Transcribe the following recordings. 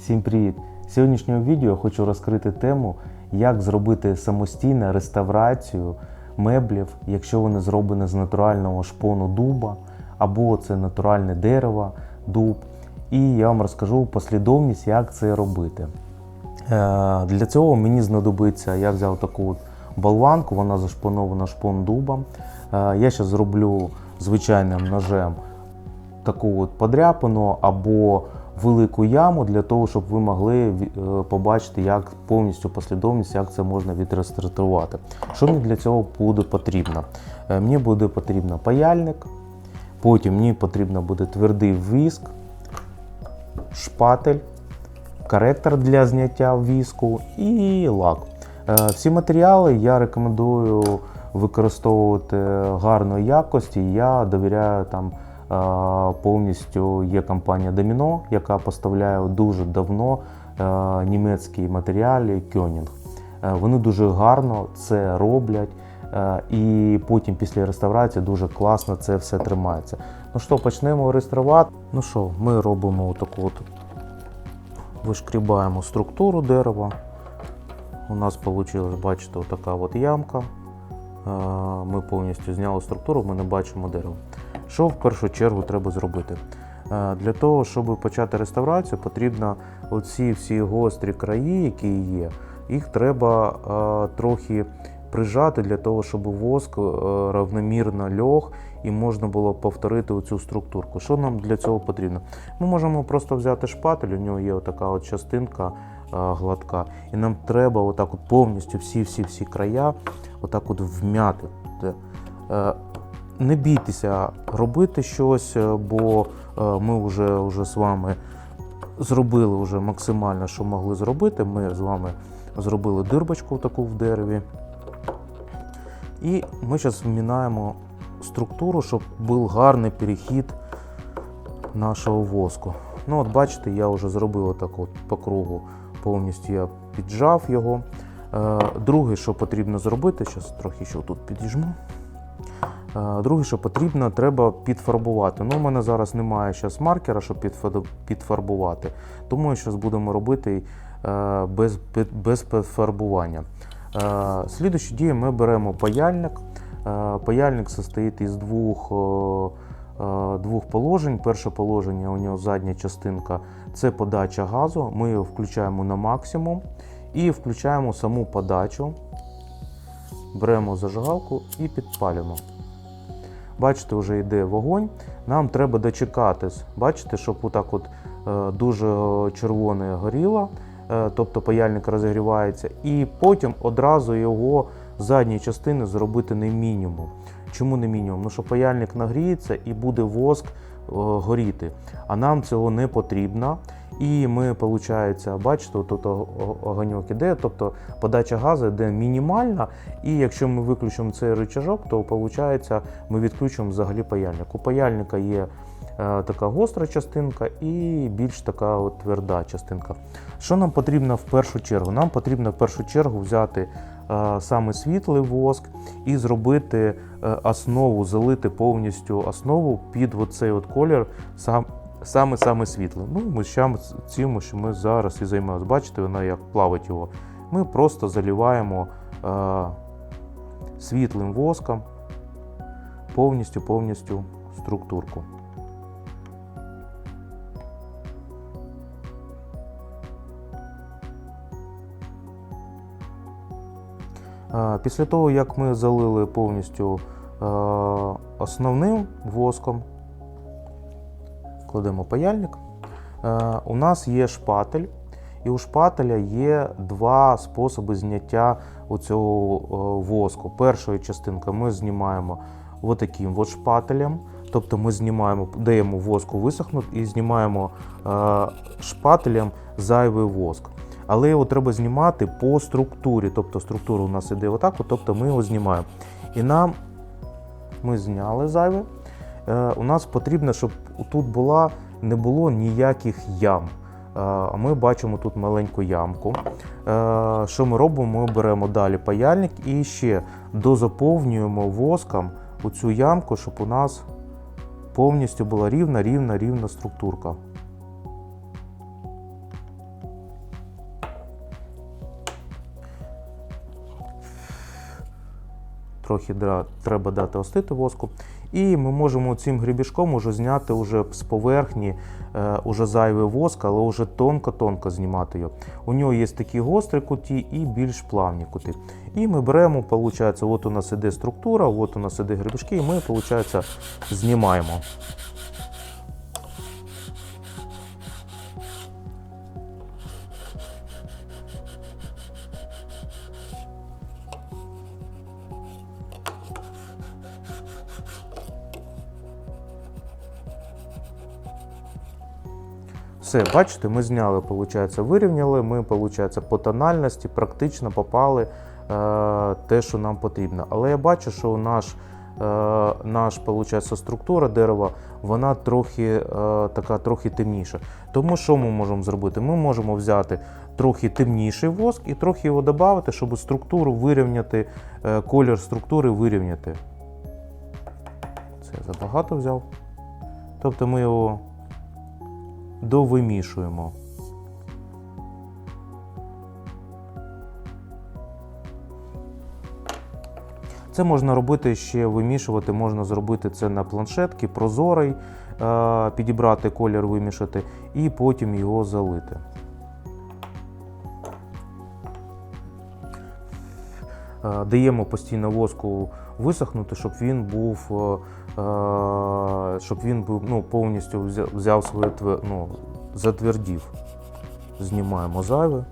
Всім привіт! В сьогоднішньому відео я хочу розкрити тему, як зробити самостійну реставрацію меблів, якщо вони зроблені з натурального шпону дуба, або це натуральне дерево, дуб. І я вам розкажу послідовність, як це робити. Е, Для цього мені знадобиться, я взяв таку от болванку, вона зашпонована шпон дубом. Е, Я зараз зроблю звичайним ножем таку от подряпину або велику яму для того, щоб ви могли е, побачити, як повністю послідовність, як це можна відреставрувати. Що мені для цього буде потрібно? Е, Мені буде потрібно паяльник, потім мені потрібно буде твердий віск, шпатель, коректор для зняття віску і лак. Е, Всі матеріали я рекомендую використовувати гарної якості. Я довіряю там повністю є компанія Domino, яка поставляє дуже давно е, німецькі матеріали Кьонінг. Е, Вони дуже гарно це роблять. е, І потім після реставрації дуже класно це все тримається. Ну що, почнемо реставрувати. Ну що, ми робимо таку от вишкрібаємо структуру дерева. У нас вийшла, бачите, така от ямка. Ми повністю зняли структуру, ми не бачимо дерево. Що в першу чергу треба зробити? Е, Для того, щоб почати реставрацію, потрібно оці всі гострі краї, які є, їх треба е, трохи прижати для того, щоб воск е, равномірно льох і можна було повторити оцю структурку. Що нам для цього потрібно? Ми можемо просто взяти шпатель, у нього є така от частинка гладка, і нам треба отак от повністю всі-всі-всі края отак от вмяти. Не бійтеся робити щось, е, бо е, ми вже, вже з вами зробили вже максимально, що могли зробити. Ми з вами зробили дирбочку таку в дереві. І ми зараз вмінаємо структуру, щоб був гарний перехід нашого воску. Ну, от бачите, я вже зробив отак от по кругу, повністю я піджав його. Е, Друге, що потрібно зробити, зараз трохи ще тут підіжму. Е, Друге, що потрібно, треба підфарбувати. Ну, у мене зараз немає зараз маркера, щоб підфарбувати, тому зараз будемо робити е, без, без підфарбування. Е, Слідуючі дії ми беремо паяльник. Паяльник состоїть із двох, двох положень. Перше положення у нього задня частинка це подача газу. Ми його включаємо на максимум і включаємо саму подачу. Беремо зажигалку і підпалюємо. Бачите, вже йде вогонь. Нам треба дочекатись. Бачите, щоб отак от е, дуже червоне горіло, е, тобто паяльник розігрівається, і потім одразу його з частини зробити не мінімум. Чому не мінімум? Ну що паяльник нагріється і буде воск е, горіти. А нам цього не потрібно. І ми, виходить, бачите, тут огоньок іде, тобто подача газу йде мінімальна. І якщо ми виключимо цей рычажок, то виходить, ми відключимо взагалі паяльник. У паяльника є е, така гостра частинка і більш така от тверда частинка. Що нам потрібно в першу чергу? Нам потрібно в першу чергу взяти е, саме світлий воск і зробити е, основу, залити повністю основу під оцей от колір сам, саме саме світлий. Ну, ми цим, що ми зараз і займаємося. Бачите, вона як плавить його. Ми просто заливаємо е, світлим воском повністю повністю структурку. Після того, як ми залили повністю е, основним воском, кладемо паяльник, е, у нас є шпатель, і у шпателя є два способи зняття оцього е, воску. Перша частинка ми знімаємо отаким от шпателем. Тобто ми знімаємо, даємо воску висохнути і знімаємо шпателем зайвий воск. Але його треба знімати по структурі. Тобто структура у нас іде отак, тобто ми його знімаємо. І нам ми зняли зайве. Е, у нас потрібно, щоб тут була, не було ніяких ям. Е, ми бачимо тут маленьку ямку. Е, Що ми робимо? Ми беремо далі паяльник і ще дозаповнюємо воском у цю ямку, щоб у нас повністю була рівна, рівна, рівна структурка. Трохи треба дати остити воску. І ми можемо цим грібішком уже зняти уже з поверхні е, уже зайвий воск, але вже тонко-тонко знімати його. У нього є такі гострі куті і більш плавні кути. І ми беремо, виходить, от у нас іде структура, от у нас іде грибішки, і ми, виходить, знімаємо. Все, бачите, ми зняли, виходить, вирівняли. Ми, виходить, по тональності практично попали е, те, що нам потрібно. Але я бачу, що наш, е, наш виходить, структура дерева, вона трохи е, така трохи темніша. Тому що ми можемо зробити? Ми можемо взяти трохи темніший воск і трохи його додати, щоб структуру вирівняти, е, колір структури вирівняти. Це я забагато взяв. Тобто ми його довимішуємо. Це можна робити ще вимішувати, можна зробити це на планшетці, прозорий, е, підібрати колір, вимішати і потім його залити. Даємо постійно воску висохнути, щоб він був, е, е, щоб він був ну, повністю взяв, своє ну, затвердів. Знімаємо зайве.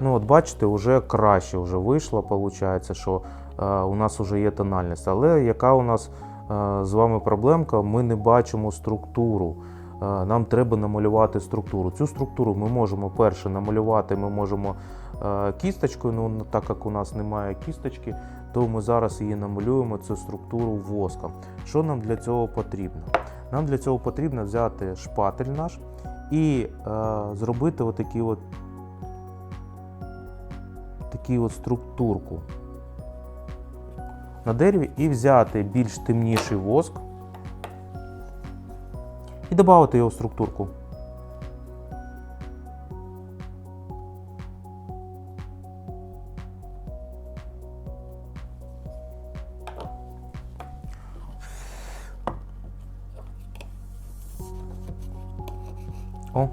Ну, от бачите, вже краще вже вийшло, виходить, що е, у нас вже є тональність. Але яка у нас е, з вами проблемка? Ми не бачимо структуру. Нам треба намалювати структуру. Цю структуру ми можемо перше намалювати, ми можемо е, кісточкою, ну так як у нас немає кісточки, то ми зараз її намалюємо цю структуру воском. Що нам для цього потрібно? Нам для цього потрібно взяти шпатель наш і е, зробити отакі от таку от структурку на дереві і взяти більш темніший воск і додати його в структурку. О,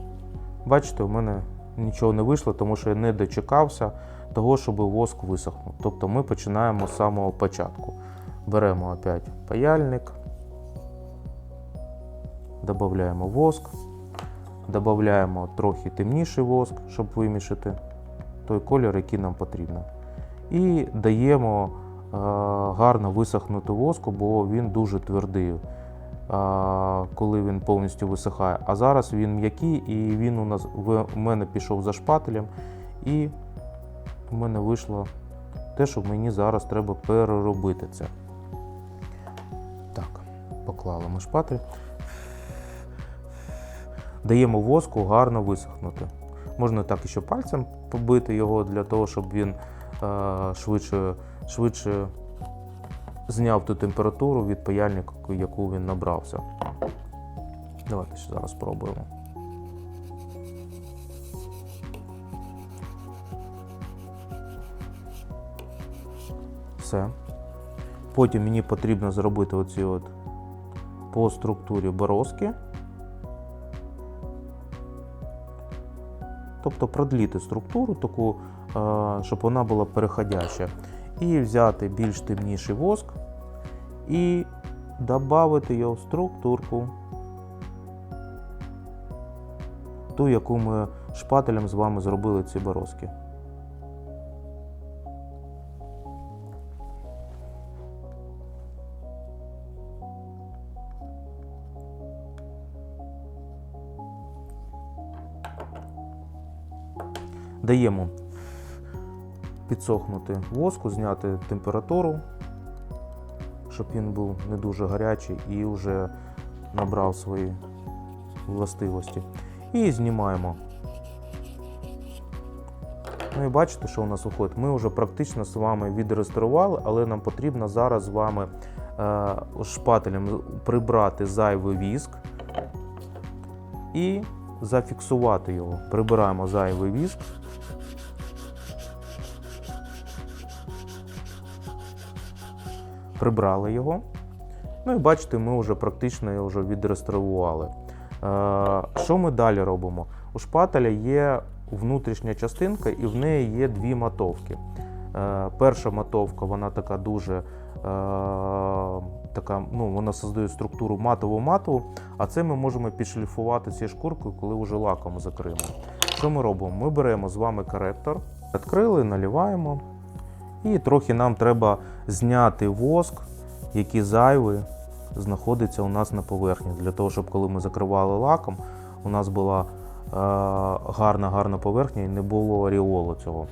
бачите, у мене нічого не вийшло, тому що я не дочекався того, щоб воск висохнув. Тобто ми починаємо з самого початку. Беремо опять паяльник, додаємо воск, додаємо трохи темніший воск, щоб вимішати той колір, який нам потрібно. І даємо е, гарно висохнути воску, бо він дуже твердий, е, коли він повністю висихає. А зараз він м'який і він у нас в мене пішов за шпателем. І у мене вийшло те, що мені зараз треба переробити це. Так, поклали ми шпатель. Даємо воску гарно висохнути. Можна так і ще пальцем побити його для того, щоб він е, швидше, швидше зняв ту температуру від паяльника, яку він набрався. Давайте ще зараз спробуємо. Все. Потім мені потрібно зробити оці от по структурі бороздки. Тобто продліти структуру таку, е, щоб вона була переходяща. І взяти більш темніший воск і додати його в структурку. Ту, яку ми шпателем з вами зробили ці бороздки. Даємо підсохнути воску, зняти температуру, щоб він був не дуже гарячий і вже набрав свої властивості. І знімаємо. Ну і бачите, що у нас виходить. Ми вже практично з вами відреставрували, але нам потрібно зараз з вами е, шпателем прибрати зайвий віск і зафіксувати його. Прибираємо зайвий віск. Прибрали його. Ну і бачите, ми вже практично його вже відреставрували. Е, що ми далі робимо? У шпателя є внутрішня частинка і в неї є дві матовки. Е, перша матовка вона така дуже е, така, ну, вона создає структуру матову-матову, а це ми можемо підшліфувати цією шкуркою, коли вже лаком закриємо. Що ми робимо? Ми беремо з вами коректор, відкрили, наливаємо. І трохи нам треба зняти воск, який зайвий знаходиться у нас на поверхні. Для того, щоб коли ми закривали лаком, у нас була е, гарна гарна поверхня і не було аріолу цього.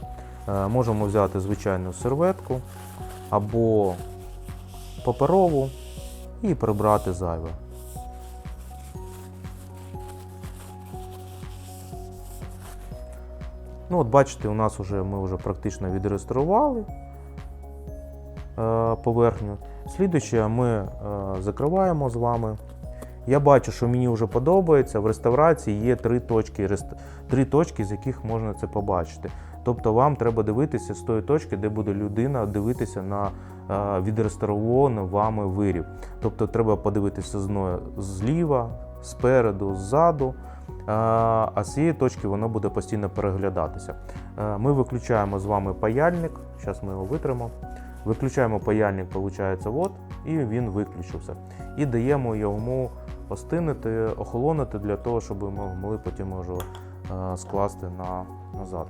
Е, можемо взяти звичайну серветку або паперову і прибрати зайве. Ну, от бачите, у нас вже ми вже практично відреставрували е, поверхню. Слідуюче ми е, закриваємо з вами. Я бачу, що мені вже подобається. В реставрації є три точки, три точки, з яких можна це побачити. Тобто вам треба дивитися з тої точки, де буде людина дивитися на е, відреставрований вами виріб. Тобто треба подивитися зліва, спереду, ззаду. Е, А з цієї точки воно буде постійно переглядатися. Е, Ми виключаємо з вами паяльник. Зараз ми його витримо. Виключаємо паяльник, виходить, от, і він виключився. І даємо йому остинити, охолонити для того, щоб ми могли потім його скласти на, назад.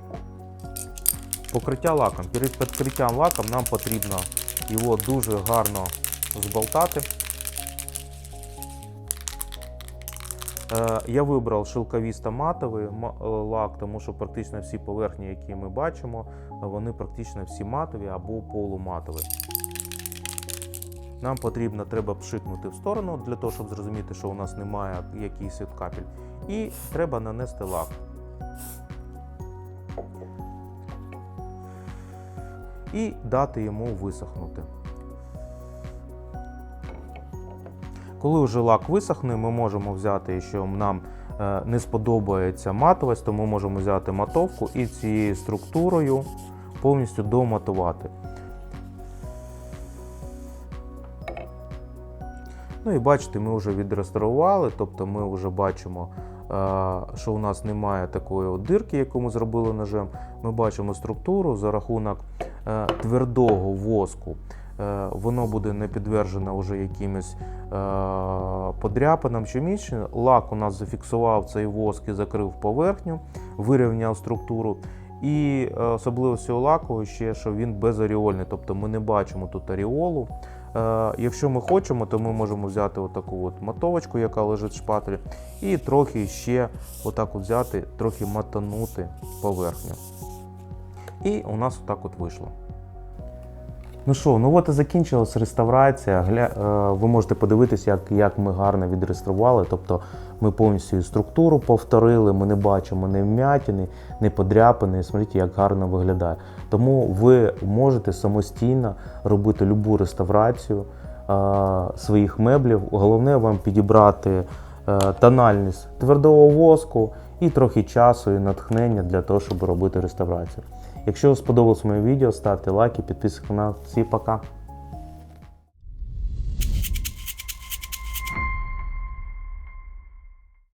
Покриття лаком. Перед підкриттям лаком нам потрібно його дуже гарно зболтати. Е, Я вибрав шелковісто-матовий е, лак, тому що практично всі поверхні, які ми бачимо, вони практично всі матові або полуматові. Нам потрібно треба пшикнути в сторону для того, щоб зрозуміти, що у нас немає якихось капель. І треба нанести лак. І дати йому висохнути. Коли вже лак висохне, ми можемо взяти, якщо нам е, не сподобається матовість, то ми можемо взяти матовку і цією структурою повністю доматувати. Ну і бачите, ми вже відреставрували, тобто ми вже бачимо, е, що у нас немає такої дирки, яку ми зробили ножем. Ми бачимо структуру за рахунок твердого воску. е, Воно буде не підтверджено вже якимось е, подряпинам чи мічним. Лак у нас зафіксував цей воск і закрив поверхню, вирівняв структуру. І е, особливість цього лаку ще, що він безаріольний, тобто ми не бачимо тут аріолу. Е, Якщо ми хочемо, то ми можемо взяти отаку от мотовочку, яка лежить в шпателі, і трохи ще отак от взяти, трохи матанути поверхню. І у нас отак от вийшло. Ну що, ну от і закінчилась реставрація. Гля... е, Ви можете подивитися, як, як ми гарно відреставрували. Тобто ми повністю структуру повторили, ми не бачимо ні вмятини, ні подряпини. Смотрите, як гарно виглядає. Тому ви можете самостійно робити любу реставрацію е, своїх меблів. Головне вам підібрати е, тональність твердого воску і трохи часу і натхнення для того, щоб робити реставрацію. Якщо сподобалось моє відео, ставте лайки, підписуйтесь на канал. Всі пока!